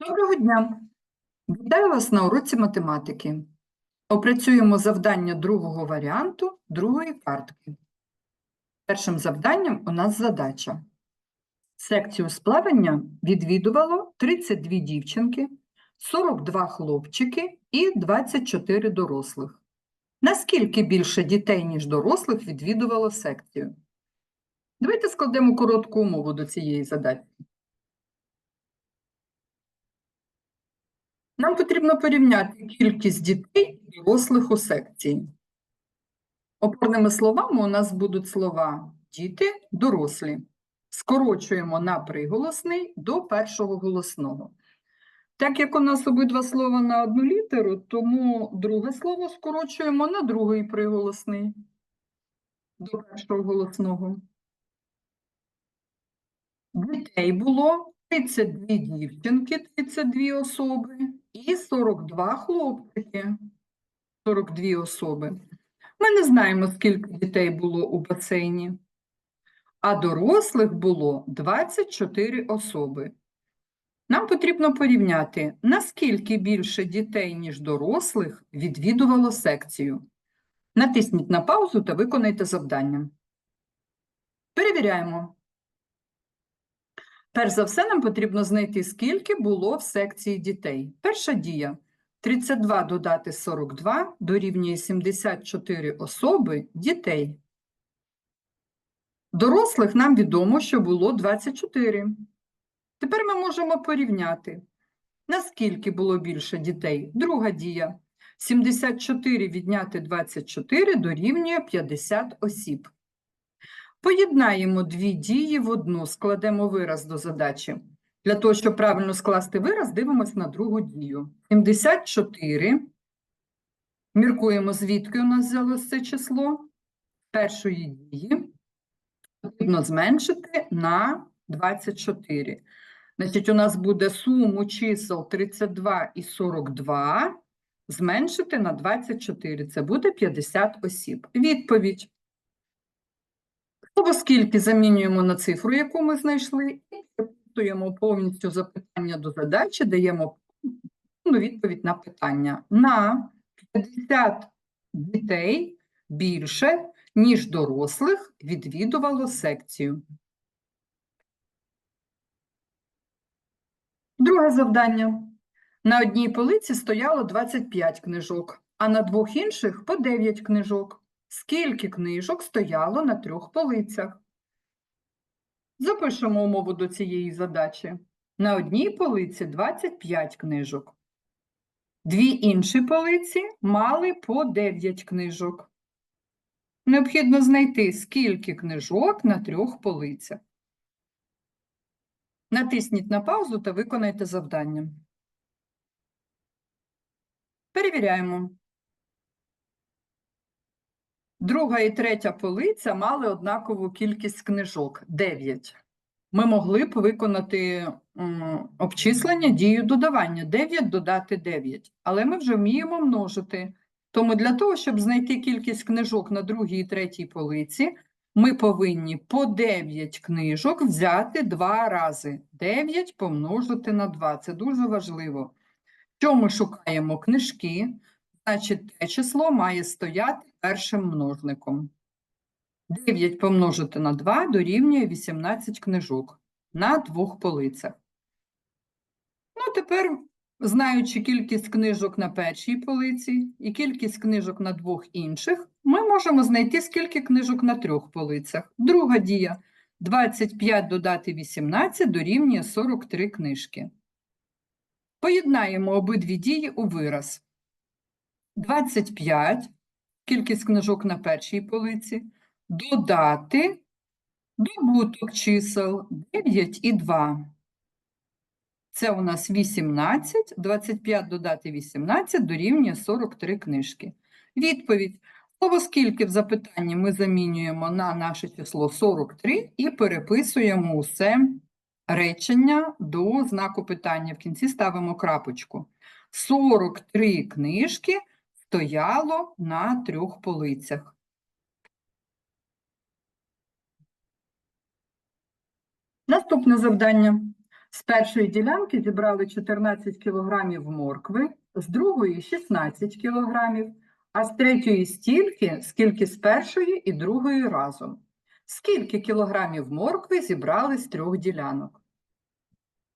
Доброго дня! Вітаю вас на уроці математики. Опрацюємо завдання другого варіанту другої картки. Першим завданням у нас задача. Секцію сплавання відвідувало 32 дівчинки, 42 хлопчики і 24 дорослих. Наскільки більше дітей, ніж дорослих, відвідувало секцію? Давайте складемо коротку умову до цієї задачі. Нам потрібно порівняти кількість дітей і дорослих у секції. Опорними словами у нас будуть слова діти, дорослі. Скорочуємо на приголосний до першого голосного. Так як у нас обидва слова на одну літеру, тому друге слово скорочуємо на другий приголосний до першого голосного. Дітей було 32 дівчинки, 32 особи і 42 хлопчики, 42 особи. Ми не знаємо, скільки дітей було у басейні, а дорослих було 24 особи. Нам потрібно порівняти, наскільки більше дітей, ніж дорослих, відвідувало секцію. Натисніть на паузу та виконайте завдання. Перевіряємо. Перш за все, нам потрібно знайти, скільки було в секції дітей. Перша дія. 32 додати 42 дорівнює 74 особи дітей. Дорослих нам відомо, що було 24. Тепер ми можемо порівняти, наскільки було більше дітей. Друга дія. 74 відняти 24 дорівнює 50 осіб. Поєднаємо дві дії в одну, складемо вираз до задачі. Для того, щоб правильно скласти вираз, дивимось на другу дію. 74. Міркуємо, звідки у нас взялося це число. Першої дії потрібно зменшити на 24. Значить, у нас буде суму чисел 32 і 42 зменшити на 24. Це буде 50 осіб. Відповідь. Слово скільки замінюємо на цифру, яку ми знайшли, і запитуємо повністю запитання до задачі, даємо відповідь на питання. На 50 дітей більше, ніж дорослих, відвідувало секцію. Друге завдання. На одній полиці стояло 25 книжок, а на двох інших по 9 книжок. Скільки книжок стояло на трьох полицях? Запишемо умову до цієї задачі. На одній полиці 25 книжок. Дві інші полиці мали по 9 книжок. Необхідно знайти, скільки книжок на трьох полицях. Натисніть на паузу та виконайте завдання. Перевіряємо. Друга і третя полиця мали однакову кількість книжок 9. Ми могли б виконати обчислення дію додавання 9 додати 9, але ми вже вміємо множити. Тому для того, щоб знайти кількість книжок на другій і третій полиці, ми повинні по 9 книжок взяти два рази. 9 помножити на 2. Це дуже важливо. Що ми шукаємо книжки? Значить, те число має стояти першим множником. 9 помножити на 2 дорівнює 18 книжок на двох полицях. Ну, тепер, знаючи кількість книжок на першій полиці і кількість книжок на двох інших, ми можемо знайти, скільки книжок на трьох полицях. Друга дія. 25 додати 18 дорівнює 43 книжки. Поєднаємо обидві дії у вираз. 25, кількість книжок на першій полиці, додати добуток чисел 9 і 2. Це у нас 18, 25 додати 18 дорівнює 43 книжки. Відповідь. Слово скільки в запитанні ми замінюємо на наше число 43 і переписуємо усе речення до знаку питання. В кінці ставимо крапочку. 43 книжки стояло на трьох полицях. Наступне завдання. З першої ділянки зібрали 14 кілограмів моркви, з другої 16 кілограмів, а з третьої стільки, скільки з першої і другої разом. Скільки кілограмів моркви зібрали з трьох ділянок?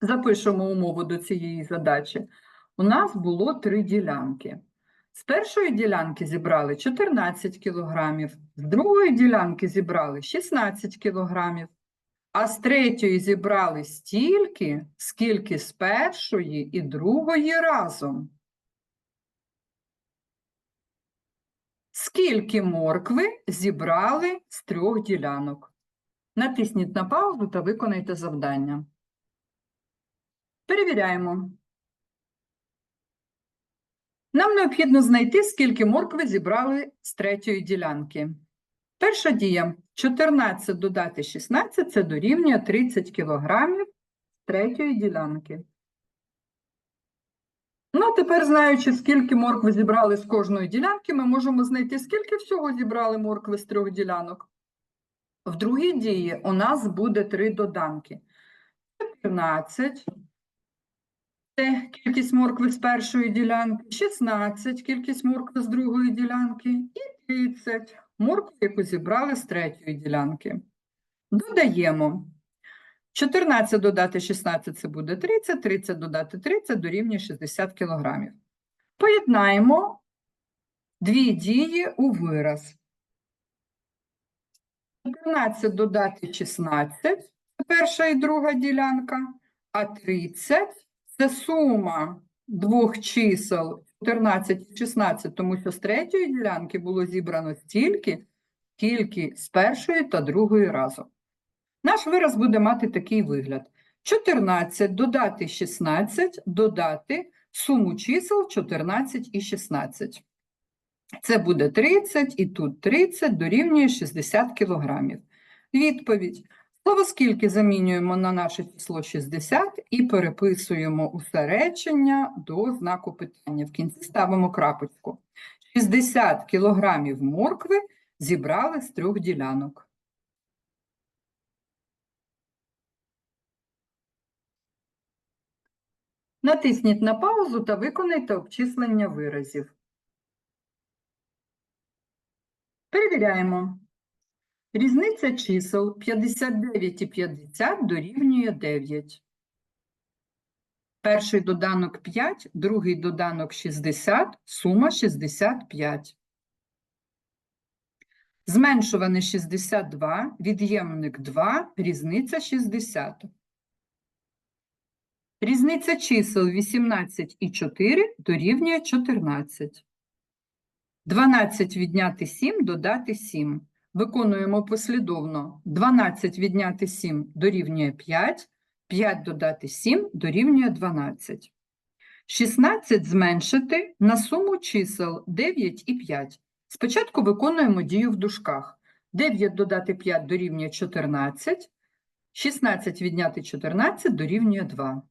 Запишемо умову до цієї задачі. У нас було три ділянки. З першої ділянки зібрали 14 кілограмів, з другої ділянки зібрали 16 кілограмів, а з третьої зібрали стільки, скільки з першої і другої разом. Скільки моркви зібрали з трьох ділянок? Натисніть на паузу та виконайте завдання. Перевіряємо. Нам необхідно знайти, скільки моркви зібрали з третьої ділянки. Перша дія 14 додати 16 це дорівнює 30 кілограмів з третьої ділянки. Ну, а тепер, знаючи, скільки моркви зібрали з кожної ділянки, ми можемо знайти, скільки всього зібрали моркви з трьох ділянок. В другій дії у нас буде три доданки. 14 це кількість моркви з першої ділянки, 16 кількість моркви з другої ділянки і 30 моркви, яку зібрали з третьої ділянки. Додаємо. 14 додати 16 це буде 30, 30 додати 30 дорівнює 60 кілограмів. Поєднаємо дві дії у вираз. 14 додати 16 це перша і друга ділянка, а 30 це сума двох чисел 14 і 16, тому що з третьої ділянки було зібрано стільки, скільки з першої та другої разом. Наш вираз буде мати такий вигляд. 14 додати 16, додати суму чисел 14 і 16. Це буде 30, і тут 30 дорівнює 60 кілограмів. Відповідь. Слово скільки замінюємо на наше число 60 і переписуємо усе речення до знаку питання. В кінці ставимо крапочку. 60 кілограмів моркви зібрали з трьох ділянок. Натисніть на паузу та виконайте обчислення виразів. Перевіряємо. Різниця чисел 59 і 50 дорівнює 9. Перший доданок 5, другий доданок 60, сума 65. Зменшуване 62, від'ємник 2, різниця 60. Різниця чисел 18 і 4 дорівнює 14. 12 відняти 7 додати 7. Виконуємо послідовно. 12 відняти 7 дорівнює 5, 5 додати 7 дорівнює 12. 16 зменшити на суму чисел 9 і 5. Спочатку виконуємо дію в дужках. 9 додати 5 дорівнює 14, 16 відняти 14 дорівнює 2.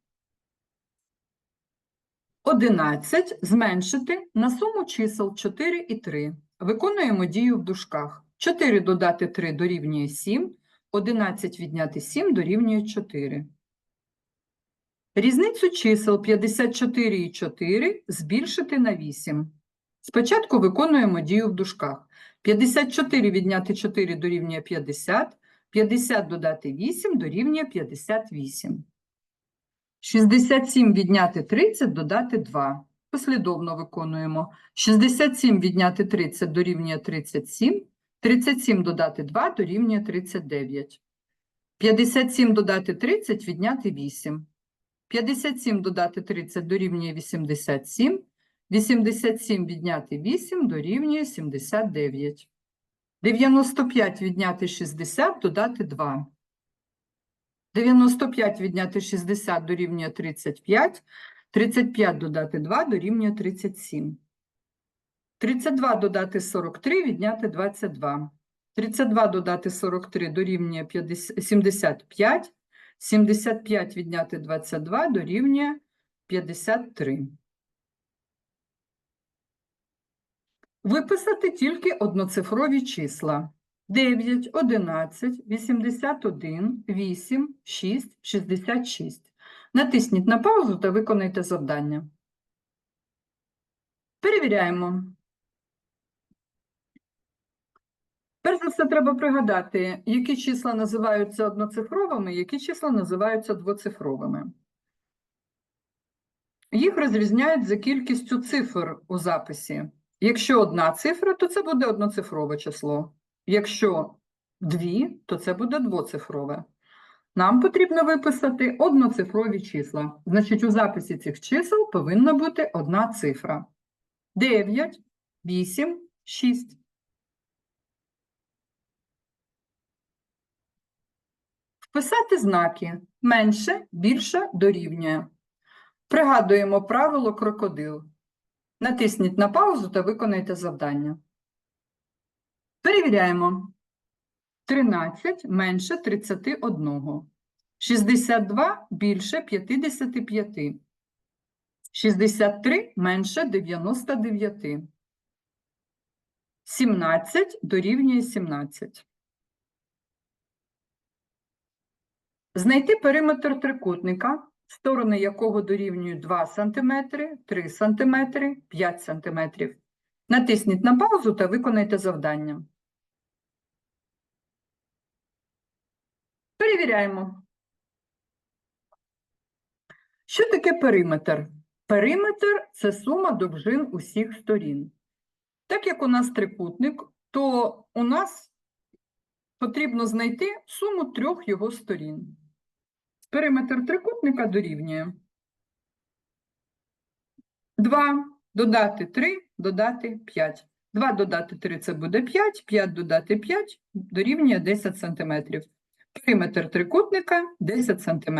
11 зменшити на суму чисел 4 і 3. Виконуємо дію в дужках. 4 додати 3 дорівнює 7, 11 відняти 7 дорівнює 4. Різницю чисел 54 і 4 збільшити на 8. Спочатку виконуємо дію в дужках. 54 відняти 4 дорівнює 50, 50 додати 8 дорівнює 58. 67 відняти 30 додати 2. Послідовно виконуємо. 67 відняти 30 дорівнює 37, 37 додати 2 дорівнює 39. 57 додати 30 відняти 8. 57 додати 30 дорівнює 87, 87 відняти 8 дорівнює 79. 95 відняти 60 додати 2. 95 відняти 60 дорівнює 35, 35 додати 2 дорівнює 37. 32 додати 43 відняти 22. 32 додати 43 дорівнює 50 75, 75 відняти 22 дорівнює 53. Виписати тільки одноцифрові числа. 9, 11, 81, 8, 6, 66. Натисніть на паузу та виконайте завдання. Перевіряємо. Перш за все, треба пригадати, які числа називаються одноцифровими, які числа називаються двоцифровими. Їх розрізняють за кількістю цифр у записі. Якщо одна цифра, то це буде одноцифрове число. Якщо дві, то це буде двоцифрове. Нам потрібно виписати одноцифрові числа. Значить, у записі цих чисел повинна бути одна цифра. 9, 8, 6. Вписати знаки менше, більше дорівнює. Пригадуємо правило крокодил. Натисніть на паузу та виконайте завдання. Перевіряємо. 13 менше 31. 62 більше 55. 63 менше 99. 17 дорівнює 17. Знайти периметр трикутника, сторони якого дорівнюють 2 см, 3 см, 5 см. Натисніть на паузу та виконайте завдання. Перевіряємо. Що таке периметр? Периметр – це сума довжин усіх сторін. Так як у нас трикутник, то у нас потрібно знайти суму трьох його сторін. Периметр трикутника дорівнює 2 додати 3, додати 5. 2 додати 3 – це буде 5, 5 додати 5 дорівнює 10 см. Периметр трикутника 10 см.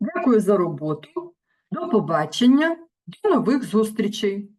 Дякую за роботу. До побачення. До нових зустрічей.